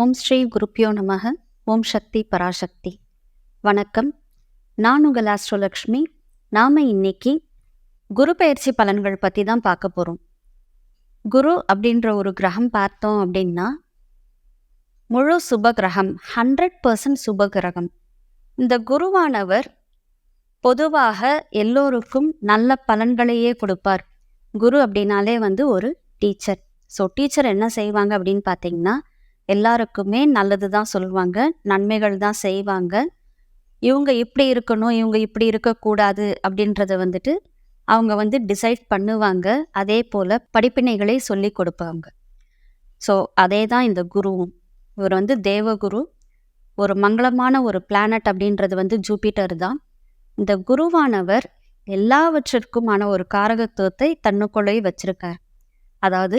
ஓம் ஸ்ரீ குருப்பியோ நமக. ஓம் சக்தி பராசக்தி. வணக்கம். நான் உங்கள் ஆஸ்ட்ரோலக்ஷ்மி. நாம் இன்னைக்கு குரு பயிற்சி பலன்கள் பற்றி தான் பார்க்க போகிறோம் குரு அப்படின்ற ஒரு கிரகம் பார்த்தோம் அப்படின்னா முழு சுப கிரகம் ஹண்ட்ரட் பர்சன்ட் சுப கிரகம். இந்த குருவானவர் பொதுவாக எல்லோருக்கும் நல்ல பலன்களையே கொடுப்பார். குரு அப்படின்னாலே வந்து ஒரு டீச்சர். ஸோ டீச்சர் என்ன செய்வாங்க அப்படின்னு பார்த்தீங்கன்னா எல்லாருக்குமே நல்லது தான் சொல்லுவாங்க நன்மைகள் தான் செய்வாங்க. இவங்க இப்படி இருக்கணும் இவங்க இப்படி இருக்கக்கூடாது அப்படின்றத வந்துட்டு அவங்க வந்து டிசைட் பண்ணுவாங்க. அதே போல் படிப்பினைகளை சொல்லி கொடுப்பாங்க. ஸோ அதே தான் இந்த குருவும் இவர் வந்து தேவகுரு. ஒரு மங்களமான ஒரு பிளானட் அப்படின்றது வந்து ஜூபிட்டர் தான். இந்த குருவானவர் எல்லாவற்றிற்குமான ஒரு காரகத்துவத்தை தன்னுக்குள்ளே வச்சிருக்கார். அதாவது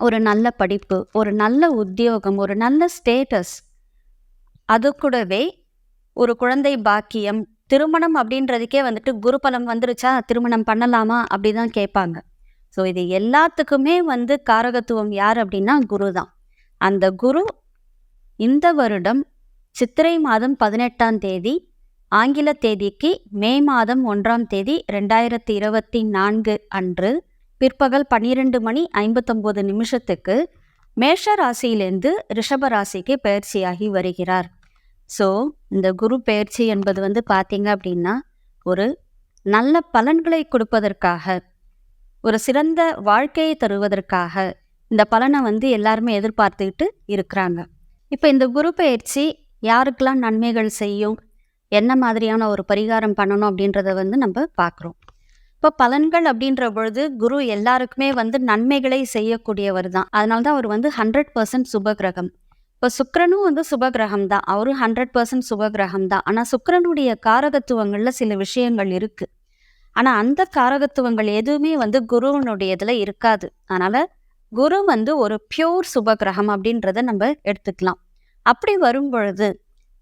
ஒரு நல்ல படிப்பு ஒரு நல்ல உத்தியோகம் ஒரு நல்ல ஸ்டேட்டஸ் அது கூடவே ஒரு குழந்தை பாக்கியம் திருமணம் அப்படின்றதுக்கே வந்துட்டு குருபலம் வந்துருச்சா திருமணம் பண்ணலாமா அப்படி தான் கேட்பாங்க. ஸோ இது எல்லாத்துக்குமே வந்து காரகத்துவம் யார் அப்படின்னா குரு தான் அந்த குரு இந்த வருடம் சித்திரை மாதம் பதினெட்டாம் தேதி ஆங்கில தேதிக்கு மே மாதம் ஒன்றாம் தேதி ரெண்டாயிரத்தி இருபத்தி நான்கு அன்று பிற்பகல் பன்னிரெண்டு மணி ஐம்பத்தொம்போது நிமிஷத்துக்கு மேஷ ராசியிலேருந்து ரிஷப ராசிக்கு பயிற்சியாகி வருகிறார். ஸோ இந்த குரு பயிற்சி என்பது வந்து பார்த்தீங்க அப்படின்னா ஒரு நல்ல பலன்களை கொடுப்பதற்காக ஒரு சிறந்த வாழ்க்கையை தருவதற்காக இந்த பலனை வந்து எல்லாருமே எதிர்பார்த்துக்கிட்டு இருக்கிறாங்க. இப்போ இந்த குரு பயிற்சி யாருக்கெல்லாம் நன்மைகள் செய்யும் என்ன மாதிரியான ஒரு பரிகாரம் பண்ணணும் அப்படின்றத வந்து நம்ம பார்க்குறோம் இப்போ பலன்கள் அப்படின்ற பொழுது குரு எல்லாருக்குமே வந்து நன்மைகளை செய்யக்கூடியவர் தான். அதனால தான் அவர் வந்து ஹண்ட்ரட் பர்சன்ட் சுப கிரகம் இப்போ சுக்கரனும் வந்து சுப கிரகம் தான். அவரும் ஹண்ட்ரட் பர்சன்ட் சுப கிரகம் தான். ஆனால் சுக்கரனுடைய காரகத்துவங்களில் சில விஷயங்கள் இருக்குது ஆனால் அந்த காரகத்துவங்கள் எதுவுமே வந்து குருவனுடைய இதில் இருக்காது. அதனால் குரு வந்து ஒரு பியூர் சுப கிரகம் அப்படின்றத நம்ம எடுத்துக்கலாம். அப்படி வரும் பொழுது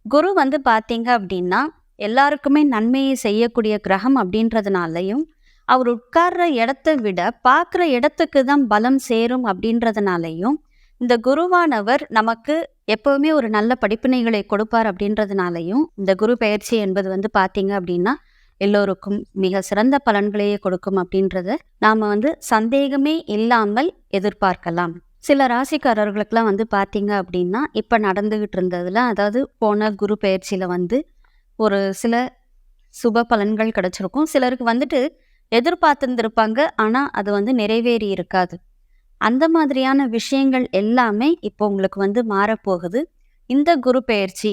குரு வந்து பார்த்தீங்க அப்படின்னா எல்லாருக்குமே நன்மையை செய்யக்கூடிய கிரகம் அப்படின்றதுனாலையும் அவர் உட்கார்ற இடத்த விட பார்க்குற இடத்துக்கு தான் பலம் சேரும் அப்படின்றதுனாலையும் இந்த குருவானவர் நமக்கு எப்பவுமே ஒரு நல்ல படிப்பினைகளை கொடுப்பார் அப்படின்றதுனாலையும் இந்த குரு பயிற்சி என்பது வந்து பார்த்தீங்க அப்படின்னா எல்லோருக்கும் மிக சிறந்த பலன்களையே கொடுக்கும் அப்படின்றத நாம் வந்து சந்தேகமே இல்லாமல் எதிர்பார்க்கலாம். சில ராசிக்காரர்களுக்கெல்லாம் வந்து பார்த்தீங்க அப்படின்னா இப்போ நடந்துகிட்டு இருந்ததில் அதாவது போன குரு பயிற்சியில் வந்து ஒரு சில சுப பலன்கள் கிடச்சிருக்கும். சிலருக்கு வந்துட்டு எதிர்பார்த்துருந்துருப்பாங்க. ஆனால் அது வந்து நிறைவேறி இருக்காது. அந்த மாதிரியான விஷயங்கள் எல்லாமே இப்போ உங்களுக்கு வந்து மாறப்போகுது. இந்த குரு பெயர்ச்சி.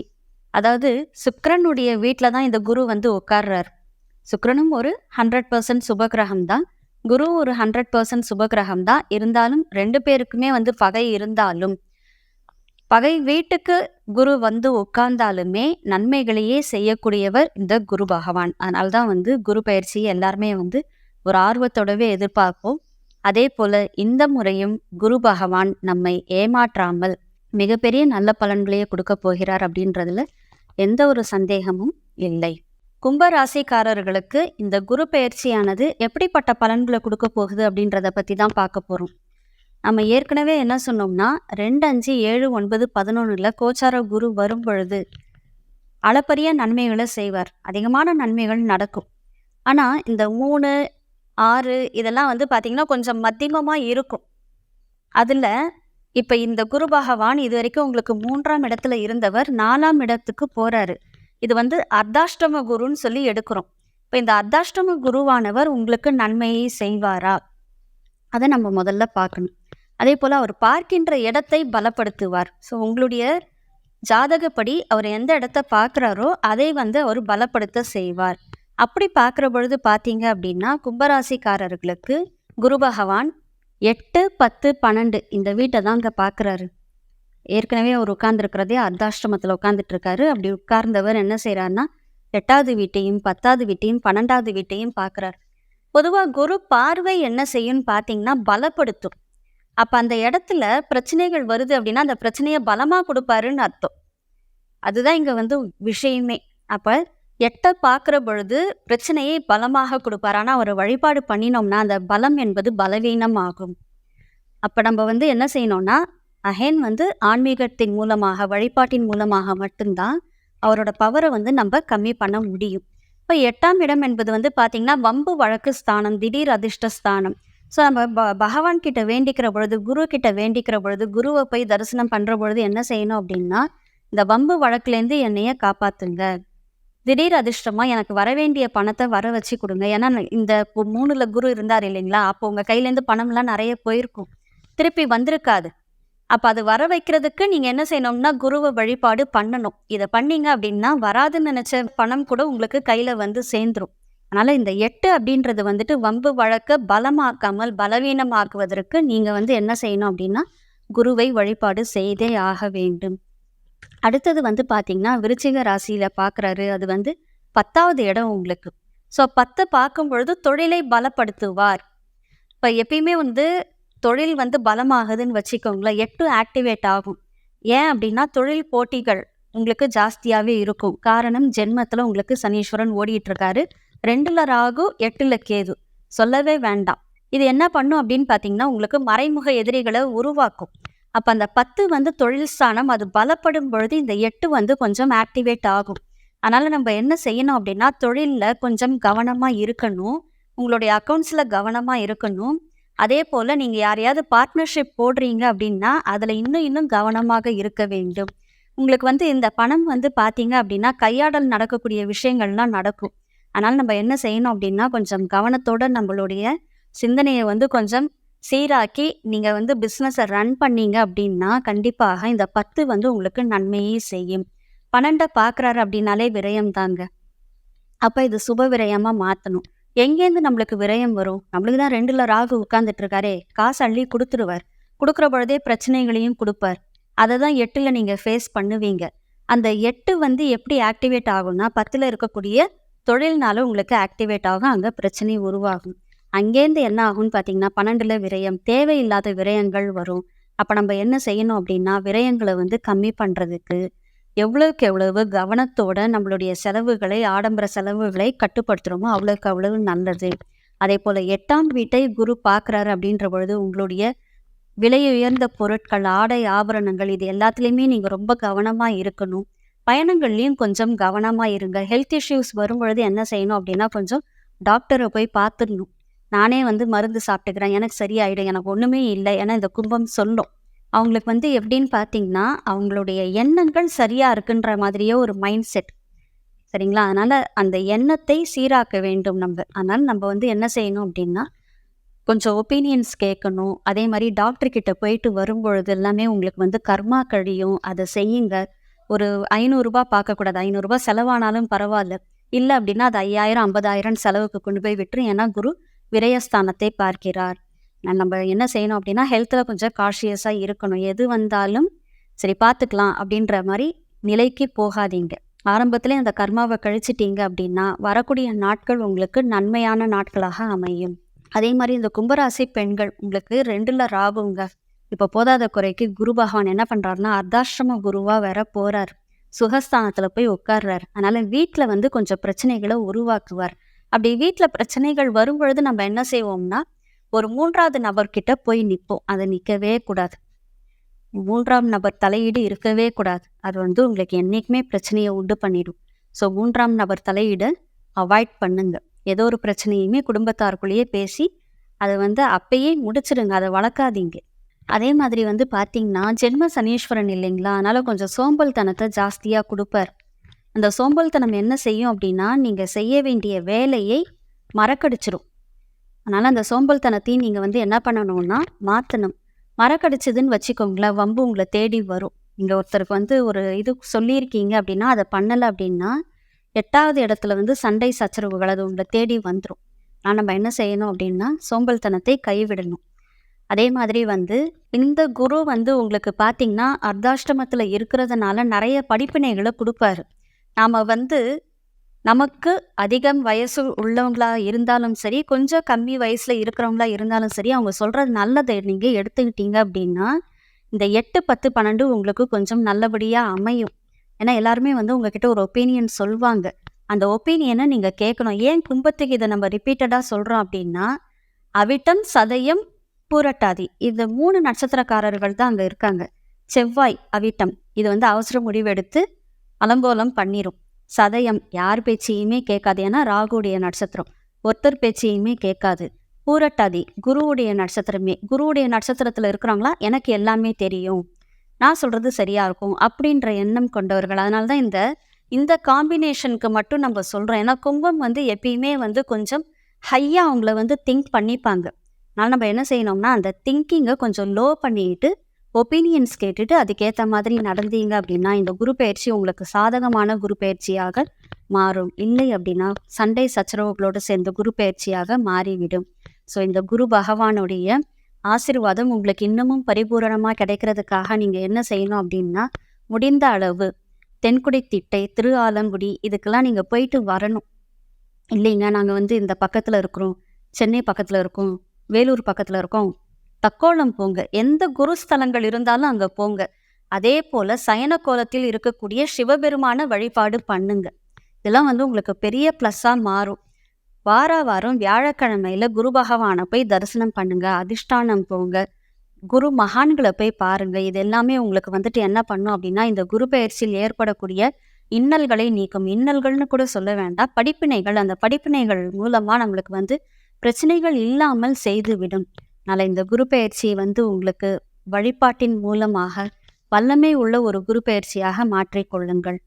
அதாவது சுக்கரனுடைய வீட்டில் தான் இந்த குரு வந்து உட்கார்றார். சுக்கரனும் ஒரு ஹண்ட்ரட் பர்சன்ட் சுபகிரகம் தான். குரு ஒரு ஹண்ட்ரட் பர்சன்ட் சுபகிரகம் தான். இருந்தாலும் ரெண்டு பேருக்குமே வந்து பகை இருந்தாலும் பகை வீட்டுக்கு குரு வந்து உட்கார்ந்தாலுமே நன்மைகளையே செய்யக்கூடியவர் இந்த குரு பகவான். அதனால்தான் வந்து குரு பயிற்சி எல்லாருமே வந்து ஒரு ஆர்வத்தோடவே எதிர்பார்ப்போம். அதே போல இந்த முறையும் குரு பகவான் நம்மை ஏமாற்றாமல் மிகப்பெரிய நல்ல பலன்களையே கொடுக்க போகிறார் அப்படின்றதுல எந்த ஒரு சந்தேகமும் இல்லை. கும்பராசிக்காரர்களுக்கு இந்த குரு பயிற்சியானது எப்படிப்பட்ட பலன்களை கொடுக்க போகுது அப்படின்றத பற்றி தான் பார்க்க போகிறோம் நம்ம ஏற்கனவே என்ன சொன்னோம்னா ரெண்டு அஞ்சு ஏழு ஒன்பது பதினொன்றில் கோச்சார குரு வரும் பொழுது அளப்பரிய நன்மைகளை செய்வார். அதிகமான நன்மைகள் நடக்கும். ஆனால் இந்த மூணு ஆறு இதெல்லாம் வந்து பார்த்திங்கன்னா கொஞ்சம் மத்தியமமாக இருக்கும். அதில் இப்போ இந்த குரு பகவான் இது வரைக்கும் உங்களுக்கு மூன்றாம் இடத்துல இருந்தவர் நாலாம் இடத்துக்கு போகிறாரு இது வந்து அர்த்தாஷ்டம குருன்னு சொல்லி எடுக்கிறோம். இப்போ இந்த அர்த்தாஷ்டம குருவானவர் உங்களுக்கு நன்மையை செய்வாரா? அதை நம்ம முதல்ல பார்க்கணும். அதே போல் அவர் பார்க்கின்ற இடத்தை பலப்படுத்துவார். ஸோ உங்களுடைய ஜாதகப்படி அவர் எந்த இடத்த பார்க்குறாரோ அதை வந்து அவர் பலப்படுத்த செய்வார். அப்படி பார்க்குற பொழுது பார்த்தீங்க அப்படின்னா கும்பராசிக்காரர்களுக்கு குரு பகவான் எட்டு பத்து பன்னெண்டு இந்த வீட்டை தான் அங்கே பார்க்குறாரு. ஏற்கனவே அவர் உட்கார்ந்துருக்கிறதே அர்த்தாஷ்டிரமத்தில் உட்காந்துட்ருக்காரு இருக்காரு அப்படி உட்கார்ந்தவர் என்ன செய்கிறாருன்னா எட்டாவது வீட்டையும் பத்தாவது வீட்டையும் பன்னெண்டாவது வீட்டையும் பார்க்குறாரு. பொதுவாக குரு பார்வை என்ன செய்யும்னு பார்த்தீங்கன்னா பலப்படுத்தும். அப்போ அந்த இடத்துல பிரச்சனைகள் வருது அப்படின்னா அந்த பிரச்சனையை பலமாக கொடுப்பாருன்னு அர்த்தம். அதுதான் இங்கே வந்து விஷயமே. அப்போ எட்ட பார்க்குற பொழுது பிரச்சனையை பலமாக கொடுப்பார். ஆனால் அவரை வழிபாடு பண்ணினோம்னா அந்த பலம் என்பது பலவீனம் ஆகும் அப்போ நம்ம வந்து என்ன செய்யணும்னா அகேன் வந்து ஆன்மீகத்தின் மூலமாக வழிபாட்டின் மூலமாக மட்டும்தான் அவரோட பவரை வந்து நம்ம கம்மி பண்ண முடியும். இப்போ எட்டாம் இடம் என்பது வந்து பார்த்திங்கன்னா வம்பு வழக்கு ஸ்தானம் திடீர் அதிர்ஷ்ட ஸ்தானம். ஸோ நம்ம ப பகவான் கிட்ட வேண்டிக்கிற பொழுது குரு கிட்ட வேண்டிக்கிற பொழுது குருவை போய் தரிசனம் பண்ணுற பொழுது என்ன செய்யணும் அப்படின்னா இந்த வம்பு வழக்குலேருந்து என்னைய காப்பாத்துங்க. திடீர் அதிர்ஷ்டமா எனக்கு வர வேண்டிய பணத்தை வர வச்சு கொடுங்க. ஏன்னா இந்த மூணுல குரு இருந்தார் இல்லைங்களா? அப்போ உங்க கையிலேருந்து பணம்லாம் நிறைய போயிருக்கும். திருப்பி வந்திருக்காது. அப்போ அது வர வைக்கிறதுக்கு நீங்கள் என்ன செய்யணும்னா குருவை வழிபாடு பண்ணணும். இதை பண்ணீங்க அப்படின்னா வராதுன்னு நினச்ச பணம் கூட உங்களுக்கு கையில் வந்து சேர்ந்துரும். அதனால் இந்த எட்டு அப்படின்றது வந்துட்டு வம்பு வழக்க பலமாக்காமல் பலவீனமாக்குவதற்கு நீங்கள் வந்து என்ன செய்யணும் அப்படின்னா குருவை வழிபாடு செய்தே ஆக வேண்டும். அடுத்தது வந்து பார்த்தீங்கன்னா விருச்சிக ராசியில் பார்க்குறாரு அது வந்து பத்தாவது இடம் உங்களுக்கு. ஸோ பத்தை பார்க்கும் பொழுது தொழிலை பலப்படுத்துவார். இப்போ எப்பயுமே வந்து தொழில் வந்து பலமாகுதுன்னு வச்சுக்கோங்களேன். எட்டு ஆக்டிவேட் ஆகும்? ஏன் அப்படின்னா தொழில் போட்டிகள் உங்களுக்கு ஜாஸ்தியாகவே இருக்கும். காரணம் ஜென்மத்தில் உங்களுக்கு சனீஸ்வரன் ஓடிட்டு இருக்காரு ரெண்டுல ராகு எட்டுல கேது. சொல்லவே வேண்டாம். இது என்ன பண்ணும் அப்படின்னு பார்த்தீங்கன்னா உங்களுக்கு மறைமுக எதிரிகளை உருவாக்கும். அப்போ அந்த பத்து வந்து தொழில் ஸ்தானம் அது பலப்படும் பொழுது இந்த எட்டு வந்து கொஞ்சம் ஆக்டிவேட் ஆகும். அதனால் நம்ம என்ன செய்யணும் அப்படின்னா தொழிலில் கொஞ்சம் கவனமாக இருக்கணும். உங்களுடைய அக்கௌண்ட்ஸில் கவனமாக இருக்கணும். அதே போல் நீங்கள் யாரையாவது பார்ட்னர்ஷிப் போடுறீங்க அப்படின்னா அதில் இன்னும் இன்னும் கவனமாக இருக்க வேண்டும். உங்களுக்கு வந்து இந்த பணம் வந்து பார்த்தீங்க அப்படின்னா கையாடல் நடக்கக்கூடிய விஷயங்கள்லாம் நடக்கும். அதனால் நம்ம என்ன செய்யணும் அப்படின்னா கொஞ்சம் கவனத்தோட நம்மளுடைய சிந்தனையை வந்து கொஞ்சம் சீராக்கி நீங்கள் வந்து பிஸ்னஸை ரன் பண்ணீங்க அப்படின்னா கண்டிப்பாக இந்த பத்து வந்து உங்களுக்கு நன்மையே செய்யும். பன்னெண்டை பார்க்குறாரு அப்படின்னாலே விரயம் தாங்க அப்போ இது சுப விரயமாக மாற்றணும் எங்கேருந்து நம்மளுக்கு விரயம் வரும்? நம்மளுக்கு தான் ரெண்டுல ராகு உட்கார்ந்துட்டு இருக்காரே காசு அள்ளி கொடுத்துருவார். கொடுக்குற பொழுதே பிரச்சனைகளையும் கொடுப்பார். அதை தான் எட்டில் நீங்கள் ஃபேஸ் பண்ணுவீங்க. அந்த எட்டு வந்து எப்படி ஆக்டிவேட் ஆகும்னா பத்தில் இருக்கக்கூடிய தொழில்னால உங்களுக்கு ஆக்டிவேட் ஆகும் அங்கே பிரச்சனை உருவாகும். அங்கேருந்து என்ன ஆகும்னு பார்த்தீங்கன்னா பன்னெண்டுல விரயம் தேவையில்லாத விரயங்கள் வரும். அப்போ நம்ம என்ன செய்யணும் அப்படின்னா விரயங்களை வந்து கம்மி பண்ணுறதுக்கு எவ்வளவுக்கு எவ்வளவு கவனத்தோட நம்மளுடைய செலவுகளை ஆடம்பர செலவுகளை கட்டுப்படுத்துகிறோமோ அவ்வளவுக்கு அவ்வளவு நல்லது. அதே போல் எட்டாம் வீட்டை குரு பார்க்குறாரு அப்படின்ற பொழுது உங்களுடைய விலை உயர்ந்த பொருட்கள் ஆடை ஆபரணங்கள் இது எல்லாத்துலேயுமே நீங்கள் ரொம்ப கவனமாக இருக்கணும். பயணங்கள்லையும் கொஞ்சம் கவனமாக இருங்க. ஹெல்த் இஷ்யூஸ் வரும்பொழுது என்ன செய்யணும் அப்படின்னா கொஞ்சம் டாக்டரை போய் பார்த்துடணும். நானே வந்து மருந்து சாப்பிட்டுக்கிறேன். எனக்கு சரியாயிடும். எனக்கு ஒன்றுமே இல்லை ஏன்னா இந்த கும்பம் சொல்லும். அவங்களுக்கு வந்து எப்படின்னு பார்த்தீங்கன்னா அவங்களுடைய எண்ணங்கள் சரியாக இருக்குன்ற மாதிரியே ஒரு மைண்ட் செட் சரிங்களா? அதனால் அந்த எண்ணத்தை சீராக்க வேண்டும் நம்ம. அதனால் நம்ம வந்து என்ன செய்யணும் அப்படின்னா கொஞ்சம் ஒப்பீனியன்ஸ் கேட்கணும். அதே மாதிரி டாக்டர்கிட்ட போயிட்டு வரும்பொழுது எல்லாமே உங்களுக்கு வந்து கர்மா கழியும். அதை செய்யுங்க. ஒரு ஐநூறுரூபா பார்க்கக்கூடாது. ஐநூறுரூபா செலவானாலும் பரவாயில்ல. இல்லை அப்படின்னா அது ஐயாயிரம் ஐம்பதாயிரம் செலவுக்கு கொண்டு போய் விட்டுரும். ஏன்னா குரு விரயஸ்தானத்தை பார்க்கிறார். நம்ம என்ன செய்யணும் அப்படின்னா ஹெல்த்தில் கொஞ்சம் காஷியஸாக இருக்கணும். எது வந்தாலும் சரி பார்த்துக்கலாம் அப்படின்ற மாதிரி நிலைக்கு போகாதீங்க. ஆரம்பத்திலே அந்த கர்மாவை கழிச்சிட்டீங்க அப்படின்னா வரக்கூடிய நாட்கள் உங்களுக்கு நன்மையான நாட்களாக அமையும். அதே மாதிரி இந்த கும்பராசி பெண்கள் உங்களுக்கு ரெண்டுல ராகுங்க. இப்போ போதாத குறைக்கு குரு பகவான் என்ன பண்ணுறாருன்னா அர்த்தாசிரம குருவாக வேற போகிறார் சுகஸ்தானத்தில் போய் உட்கார்றாரு. அதனால் வீட்டில் வந்து கொஞ்சம் பிரச்சனைகளை உருவாக்குவார். அப்படி வீட்டில் பிரச்சனைகள் வரும் பொழுது நம்ம என்ன செய்வோம்னா ஒரு மூன்றாவது நபர்கிட்ட போய் நிற்போம் அதை நிற்கவே கூடாது. மூன்றாம் நபர் தலையீடு இருக்கவே கூடாது. அது வந்து உங்களுக்கு என்றைக்குமே பிரச்சனையை உண்டு பண்ணிடும். ஸோ மூன்றாம் நபர் தலையீடை அவாய்ட் பண்ணுங்க. ஏதோ ஒரு பிரச்சனையுமே குடும்பத்தாருக்குள்ளேயே பேசி அதை வந்து அப்பயே முடிச்சிடுங்க. அதை வளர்க்காதீங்க. அதே மாதிரி வந்து பார்த்தீங்கன்னா ஜென்ம சனீஸ்வரன் இல்லைங்களா? அதனால கொஞ்சம் சோம்பல்தனத்தை ஜாஸ்தியாக கொடுப்பார். அந்த சோம்பல்தனம் என்ன செய்யும் அப்படின்னா நீங்கள் செய்ய வேண்டிய வேலையை மறக்கடிச்சிடும் அதனால் அந்த சோம்பல்தனத்தையும் நீங்கள் வந்து என்ன பண்ணணும்னா மாற்றணும் மரக்கடிச்சதுன்னு வச்சுக்கோங்களேன் வம்பு உங்களை தேடி வரும். நீங்கள் ஒருத்தருக்கு வந்து ஒரு இது சொல்லியிருக்கீங்க அப்படின்னா அதை பண்ணலை அப்படின்னா எட்டாவது இடத்துல வந்து சண்டை சச்சரவுகள் அது உங்களை தேடி வந்துடும் ஆனால் நம்ம என்ன செய்யணும் அப்படின்னா சோம்பல்தனத்தை கைவிடணும். அதே மாதிரி வந்து இந்த குரு வந்து உங்களுக்கு பார்த்தீங்கன்னா அர்த்தாஷ்டமத்தில் இருக்கிறதுனால நிறைய படிப்பினைகளை கொடுப்பாரு. நாம் வந்து நமக்கு அதிகம் வயசு உள்ளவங்களா இருந்தாலும் சரி கொஞ்சம் கம்மி வயசில் இருக்கிறவங்களா இருந்தாலும் சரி அவங்க சொல்கிறது நல்லதை நீங்கள் எடுத்துக்கிட்டீங்க அப்படின்னா இந்த எட்டு பத்து பன்னெண்டு உங்களுக்கு கொஞ்சம் நல்லபடியாக அமையும். ஏன்னா எல்லாருமே வந்து உங்ககிட்ட ஒரு ஒப்பீனியன் சொல்லுவாங்க அந்த ஒப்பீனியனை நீங்கள் கேட்கணும். ஏன் கும்பத்துக்கு இதை நம்ம ரிப்பீட்டடாக சொல்கிறோம் அப்படின்னா அவிட்டம் சதயம் பூரட்டாதி. இந்த மூணு நட்சத்திரக்காரர்கள் தான் அங்கே இருக்காங்க. செவ்வாய் அவிட்டம். இது வந்து அவசர முடிவெடுத்து அலங்கோலம் பண்ணிரும். சதயம். யார் பேச்சையுமே கேட்காது. ஏன்னா ராகுடைய நட்சத்திரம். ஒருத்தர் பேச்சையுமே கேட்காது. பூரட்டாதி குருவுடைய நட்சத்திரமே. குருவுடைய நட்சத்திரத்தில் இருக்கிறவங்களா எனக்கு எல்லாமே தெரியும். நான் சொல்கிறது சரியாக இருக்கும் அப்படின்ற எண்ணம் கொண்டவர்கள். அதனால தான் இந்த இந்த காம்பினேஷனுக்கு மட்டும் நம்ம சொல்கிறோம் ஏன்னா கும்பம் வந்து எப்பயுமே வந்து கொஞ்சம் ஹையாக அவங்கள வந்து திங்க் பண்ணிப்பாங்க. அதனால் நம்ம என்ன செய்யணும்னா அந்த திங்கிங்கை கொஞ்சம் லோ பண்ணிட்டு ஒப்பீனியன்ஸ் கேட்டுட்டு அதுக்கேற்ற மாதிரி நடந்தீங்க அப்படின்னா இந்த குரு பயிற்சி உங்களுக்கு சாதகமான குரு பயிற்சியாக மாறும். இல்லை அப்படின்னா சண்டை சச்சரவுகளோடு சேர்ந்த குரு பயிற்சியாக மாறிவிடும். ஸோ இந்த குரு பகவானுடைய ஆசீர்வாதம் உங்களுக்கு இன்னமும் பரிபூரணமாக கிடைக்கிறதுக்காக நீங்கள் என்ன செய்யணும் அப்படின்னா முடிந்த அளவு தென்குடி திட்டை திரு ஆலங்குடி இதுக்கெல்லாம் நீங்கள் போயிட்டு வரணும். இல்லைங்க நாங்கள் வந்து இந்த பக்கத்தில் இருக்கிறோம். சென்னை பக்கத்தில் இருக்கோம். வேலூர் பக்கத்தில் இருக்கோம். தக்கோலம் போங்க. எந்த குருஸ்தலங்கள் இருந்தாலும் அங்கே போங்க. அதே போல் சயன கோலத்தில் இருக்கக்கூடிய சிவபெருமான வழிபாடு பண்ணுங்க. இதெல்லாம் வந்து உங்களுக்கு பெரிய ப்ளஸ்ஸாக மாறும். வார வாரம் வியாழக்கிழமையில குரு பகவானை போய் தரிசனம் பண்ணுங்க. அதிஷ்டானம் போங்க. குரு மகான்களை போய் பாருங்க. இது எல்லாமே உங்களுக்கு வந்துட்டு என்ன பண்ணும் அப்படின்னா இந்த குரு பயிற்சியில் ஏற்படக்கூடிய இன்னல்களை நீக்கும். இன்னல்கள்னு கூட சொல்ல வேண்டாம். படிப்பினைகள் அந்த படிப்பினைகள் மூலமா நம்மளுக்கு வந்து பிரச்சனைகள் இல்லாமல் செய்து விடும் அதனால் இந்த குரு பயிற்சியை வந்து உங்களுக்கு வழிபாட்டின் மூலமாக வல்லமை உள்ள ஒரு குரு பயிற்சியாக மாற்றிக்கொள்ளுங்கள்